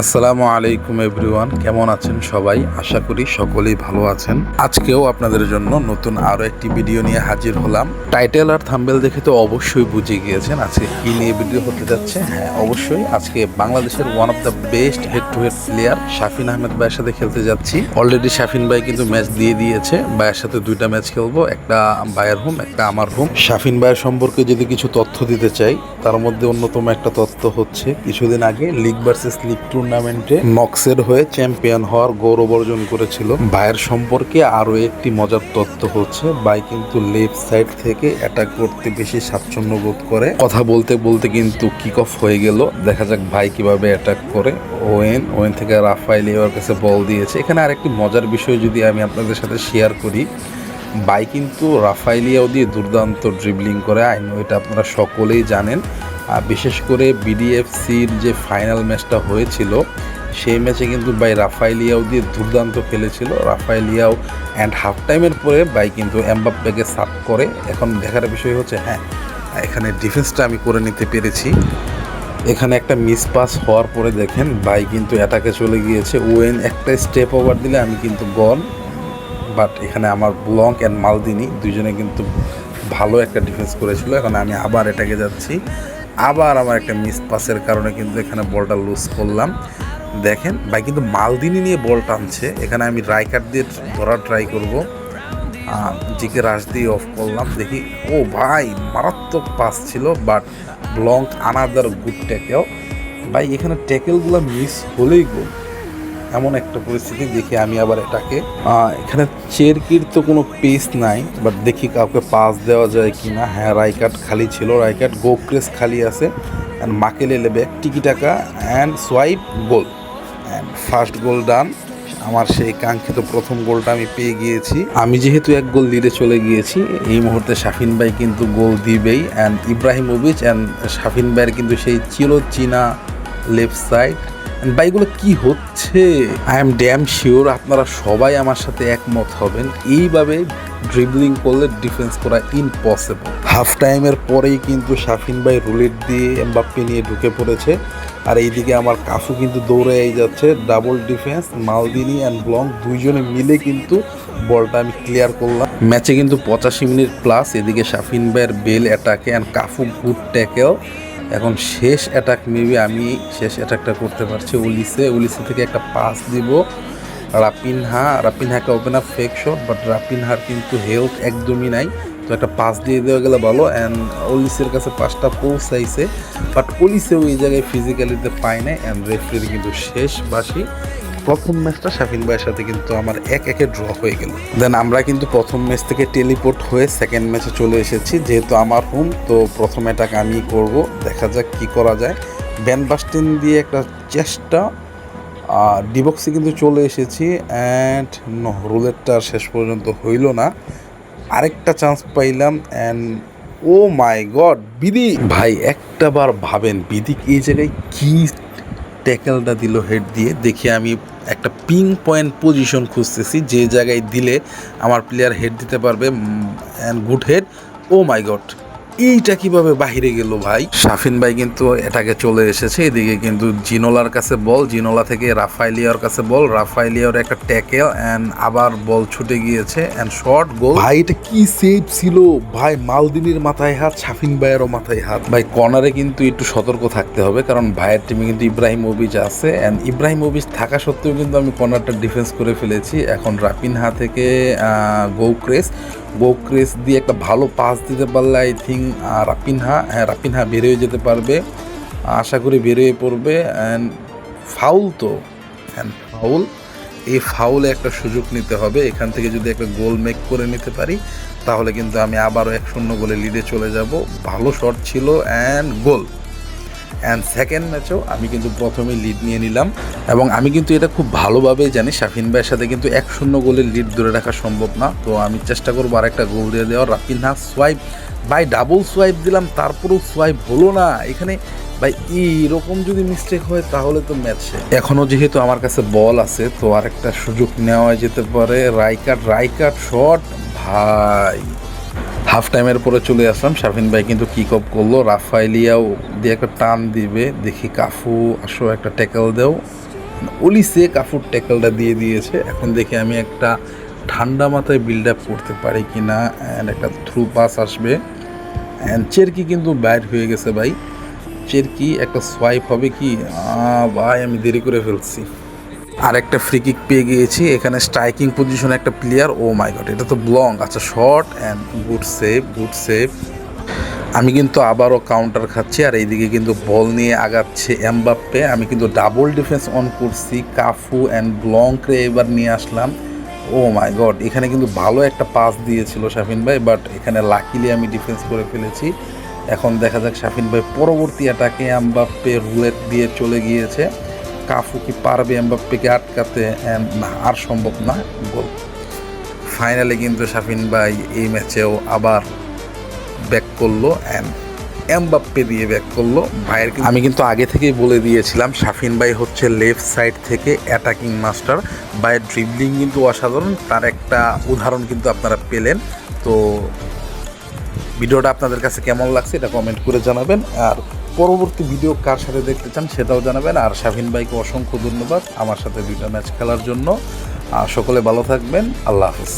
আসসালামু আলাইকুম এভরিওয়ান, কেমন আছেন সবাই? আশা করি সকলেই ভালো আছেন। আজকেও আপনাদের জন্য নতুন আরও একটি ভিডিও নিয়ে হাজির হলাম। টাইটেল আর থাম্বেল দেখে তো অবশ্যই বুঝে গিয়েছেন আজকে কি নিয়ে ভিডিও হতে যাচ্ছে। হ্যাঁ অবশ্যই আজকে বাংলাদেশের one of the best head to head player Shafin Ahmed ভাইয়ের সাথে খেলতে যাচ্ছি। অলরেডি শাফিন ভাই কিন্তু ম্যাচ দিয়ে দিয়েছে। ভাইয়ের সাথে দুইটা ম্যাচ খেলব, একটা ভাইয়ের হোম একটা আমার হোম শাফিন ভাইয়ের সম্পর্কে যদি কিছু তথ্য দিতে চাই, তার মধ্যে অন্যতম একটা তথ্য হচ্ছে, কিছুদিন আগে লিগ ভার্সেস লিগ টুর্নামেন্টে নক্সের হয়ে চ্যাম্পিয়ন হওয়ার গৌরব অর্জন করেছিল। ভাইয়ের সম্পর্কে আরও একটি মজার তথ্য হচ্ছে, ভাই কিন্তু লেফট সাইড থেকে অ্যাটাক করতে বেশি স্বাচ্ছন্দ্য বোধ করে। কথা বলতে বলতে কিন্তু কিক অফ হয়ে গেল। দেখা যাক ভাই কীভাবে অ্যাটাক করে। ওয়েন ওয়েন থেকে রাফাইল ওর কাছে বল দিয়েছে। এখানে আরেকটি মজার বিষয় যদি আমি আপনাদের সাথে শেয়ার করি বাই কিন্তু রাফাইলিয়াও দিয়ে দুর্দান্ত ড্রিবলিং করে। আই নো এটা আপনারা সকলেই জানেন। বিশেষ করে বিডিএফসির যে ফাইনাল ম্যাচটা হয়েছিল, সেই ম্যাচে কিন্তু বাই রাফাইলিয়াও দিয়ে দুর্দান্ত খেলেছিল। রাফাইলিয়াও অ্যান্ড হাফ টাইমের পরে বাই কিন্তু এমবাপ্পেকে সাপ করে। এখন দেখার বিষয় হচ্ছে হ্যাঁ এখানে ডিফেন্সটা আমি করে নিতে পেরেছি। এখানে একটা মিস পাস হওয়ার পরে দেখেন বাই কিন্তু অ্যাটাকে চলে গিয়েছে। ওয়েন একটা স্টেপ ওভার দিলে আমি কিন্তু গন বাট এখানে আমার ব্লঙ্ক অ্যান্ড মালদিনি দুজনে কিন্তু ভালো একটা ডিফেন্স করেছিল। এখন আমি আবার এটাকে যাচ্ছি। আবার আমার একটা মিস পাসের কারণে কিন্তু এখানে বলটা লুজ করলাম। দেখেন, ভাই কিন্তু মালদিনি নিয়ে বল টানছে। এখানে আমি রাইকার দিয়ে ধরার ট্রাই করব। জিকে রাশ দিয়ে অফ করলাম। দেখি, ও ভাই, মারাত্মক পাস ছিল বাট লং আনাদার গুড ট্যাকেও ভাই, এখানে ট্যাকেলগুলো মিস হলেই গোল এমন একটা পরিস্থিতি দেখি আমি আবার এটাকে এখানে চেরকির তো কোনো পেস নাই বাট দেখি কাউকে পাস দেওয়া যায় কি না হ্যাঁ রাইকাট খালি ছিল রাইকাট গোক্রেস খালি আছে। And Makelele tiki taka and swipe goal and first goal done আমার সেই কাঙ্ক্ষিত প্রথম গোলটা আমি পেয়ে গিয়েছি। আমি যেহেতু এক গোল লিডে চলে গিয়েছি, এই মুহূর্তে শাফিন ভাই কিন্তু goal দিবেই। And Ibrahim Ibrahimovic and Shafin ভাইয়ের কিন্তু সেই চিরচীনা লেফট সাইড বাইগুলো কি হচ্ছে? আই এম ড্যাম শিওর আপনারা সবাই আমার সাথে একমত হবেন। এইভাবে ড্রিবলিং করলে ডিফেন্স করা ইম্পসিবল হাফ টাইমের পরেই কিন্তু শাফিন ভাই রুলেট দিয়ে এমবাপ্পে নিয়ে ঢুকে পড়েছে। আর এইদিকে আমার কাফু কিন্তু দৌড়ে যাচ্ছে। Double defence Maldini and Blanc দুইজনে মিলে কিন্তু বলটা আমি ক্লিয়ার করলাম। ম্যাচে কিন্তু পঁচাশি মিনিট প্লাস এদিকে শাফিন ভাইয়ের বেল অ্যাটাকে অ্যান্ড কাফু গুড ট্যাকেল এখন শেষ অ্যাটাক মেবি আমি শেষ অ্যাটাকটা করতে পারছি উলিসে। উলিসে থেকে একটা পাস দিব। Raphinha, রাপিনহাকে open up fake shot but রাপিনহার কিন্তু হেলথ একদমই নাই। তো একটা পাস দিয়ে দেওয়া গেলে ভালো অ্যান্ড অলিসের কাছে পাসটা পৌঁছাইছে। বাট অলিসেও এই জায়গায় ফিজিক্যালিতে পায় নাই অ্যান্ড রেফারির কিন্তু শেষ বাসি প্রথম ম্যাচটা শাফিন ভাইয়ের সাথে কিন্তু আমার এক একে ড্র হয়ে গেল। দেন আমরা কিন্তু প্রথম ম্যাচ থেকে টেলিপোর্ট হয়ে সেকেন্ড ম্যাচে চলে এসেছি, যেহেতু আমার হোম তো প্রথম অ্যাটাক আমি করব। দেখা যাক কি করা যায়। ব্যান বাস্টিন দিয়ে একটা চেষ্টা ডিবক্সে কিন্তু চলে এসেছি অ্যান্ড রুলেটটা শেষ পর্যন্ত হইল না। আরেকটা চান্স পাইলাম অ্যান্ড ও মাই গড বিদি ভাই, একটা বার ভাবেন বিদি এই জায়গায় কী ট্যাকেলটা দিল হেড দিয়ে? দেখি আমি একটা পিং পয়েন্ট পজিশন খুঁজতেছি, যে জায়গায় দিলে আমার প্লেয়ার হেড দিতে পারবে and good head oh my god এইটা কীভাবে বাহিরে গেল ভাই? শাফিন ভাই কিন্তু এটাকে চলে এসেছে এদিকে কিন্তু জিনোলার কাছে বল জিনোলা থেকে রাফাইলিয়ার কাছে বল রাফাইলিয়ার একটা ট্যাকেল অ্যান্ড আবার বল ছুটে গিয়েছে অ্যান্ড শর্ট গোল ভাই এটা কি সেভ ছিল? ভাই মালদিনির মাথায় হাত শাফিন ভাইয়েরও মাথায় হাত। ভাই কর্নারে কিন্তু একটু সতর্ক থাকতে হবে কারণ ভাইয়ের টিমে কিন্তু ইব্রাহিম ওবিজ আছে অ্যান্ড ইব্রাহিম ওবিজ থাকা সত্ত্বেও কিন্তু আমি কর্নারটা ডিফেন্স করে ফেলেছি। এখন রাপিনহা থেকে গৌক্রেস গৌক্রেস দিয়ে একটা ভালো পাস দিতে পারলে আই থিঙ্ক রাপিনহা হ্যাঁ রাপিনহা বেরোয় যেতে পারবে। আশা করি বেরোয় পড়বে। অ্যান্ড ফাউল তো। অ্যান্ড ফাউল এই ফাউলে একটা সুযোগ নিতে হবে। এখান থেকে যদি একটা গোল মেক করে নিতে পারি, তাহলে কিন্তু আমি আবারও এক শূন্য গোলে লিডে চলে যাব। ভালো শট ছিল অ্যান্ড গোল অ্যান্ড সেকেন্ড ম্যাচেও আমি কিন্তু প্রথমে লিড নিয়ে নিলাম। এবং আমি কিন্তু এটা খুব ভালোভাবেই জানি, শাফিন ভাইয়ের সাথে কিন্তু এক শূন্য গোলের লিড ধরে রাখা সম্ভব না। তো আমি চেষ্টা করব আরেকটা গোল দিয়ে দেওয়ার। Raphinha swipe by double swipe দিলাম, তারপরেও সোয়াইপ হলো না। এখানে ভাই এইরকম যদি মিস্টেক হয়, তাহলে তো ম্যাচ এখনও যেহেতু আমার কাছে বল আছে, তো আরেকটা সুযোগ নেওয়া যেতে পারে। রাইকাট রাইকাট শট ভাই। হাফ টাইমের পরে চলে আসলাম। শাফিন ভাই কিন্তু কিক অফ করল। রাফাইলিয়াও দিয়ে একটা টান দিবে। দেখি কাফু আসো একটা ট্যাকেল দেও। ওলিসে কাফুর ট্যাকেলটা দিয়ে দিয়েছে। এখন দেখি আমি একটা ঠান্ডা মাথায় বিল্ড আপ করতে পারি কি না অ্যান্ড একটা থ্রু পাস আসবে। অ্যান্ড চেরকি কিন্তু বাইর হয়ে গেছে ভাই। চেরকি একটা সোয়াইপ হবে কি? ভাই, আমি দেরি করে ফেলছি। আর একটা ফ্রি কিক পেয়ে গিয়েছি। এখানে স্ট্রাইকিং পজিশনে একটা প্লেয়ার ও মাই গড এটা তো ব্লং আচ্ছা short and good save good save আমি কিন্তু আবারও কাউন্টার খাচ্ছি আর এইদিকে কিন্তু বল নিয়ে আগাচ্ছে এমবাপ্পে আমি কিন্তু ডাবল ডিফেন্স অন করছি কাফু অ্যান্ড ব্লংকে এবার নিয়ে আসলাম। ও মাই গড এখানে কিন্তু ভালো একটা পাস দিয়েছিল শাফিন ভাই বাট এখানে লাকিলি আমি ডিফেন্স করে ফেলেছি। এখন দেখা যাক শাফিন ভাই পরবর্তী অ্যাটাকে এমবাপ্পে রুলেট দিয়ে চলে গিয়েছে। কাফু কি পারবে এমবাপ্পেকে আটকাতে? না, আর সম্ভব না গোল ফাইনালে কিন্তু শাফিন ভাই এই ম্যাচেও আবার ব্যাক করল অ্যান্ড এমবাপ্পে দিয়ে ব্যাক করল। ভাইয়ের আমি কিন্তু আগে থেকেই বলে দিয়েছিলাম, শাফিন ভাই হচ্ছে লেফট সাইড থেকে অ্যাটাকিং মাস্টার ভাইয়ের ড্রিবলিং কিন্তু অসাধারণ, তার একটা উদাহরণ কিন্তু আপনারা পেলেন। তো, ভিডিওটা আপনাদের কাছে কেমন লাগছে এটা কমেন্ট করে জানাবেন। আর পরবর্তী ভিডিও কার সাথে দেখতে চান সেটাও জানাবেন। আর শাহিন ভাইকে অসংখ্য ধন্যবাদ আমার সাথে দুইটা ম্যাচ খেলার জন্য। সকলে ভালো থাকবেন। আল্লাহ হাফিজ।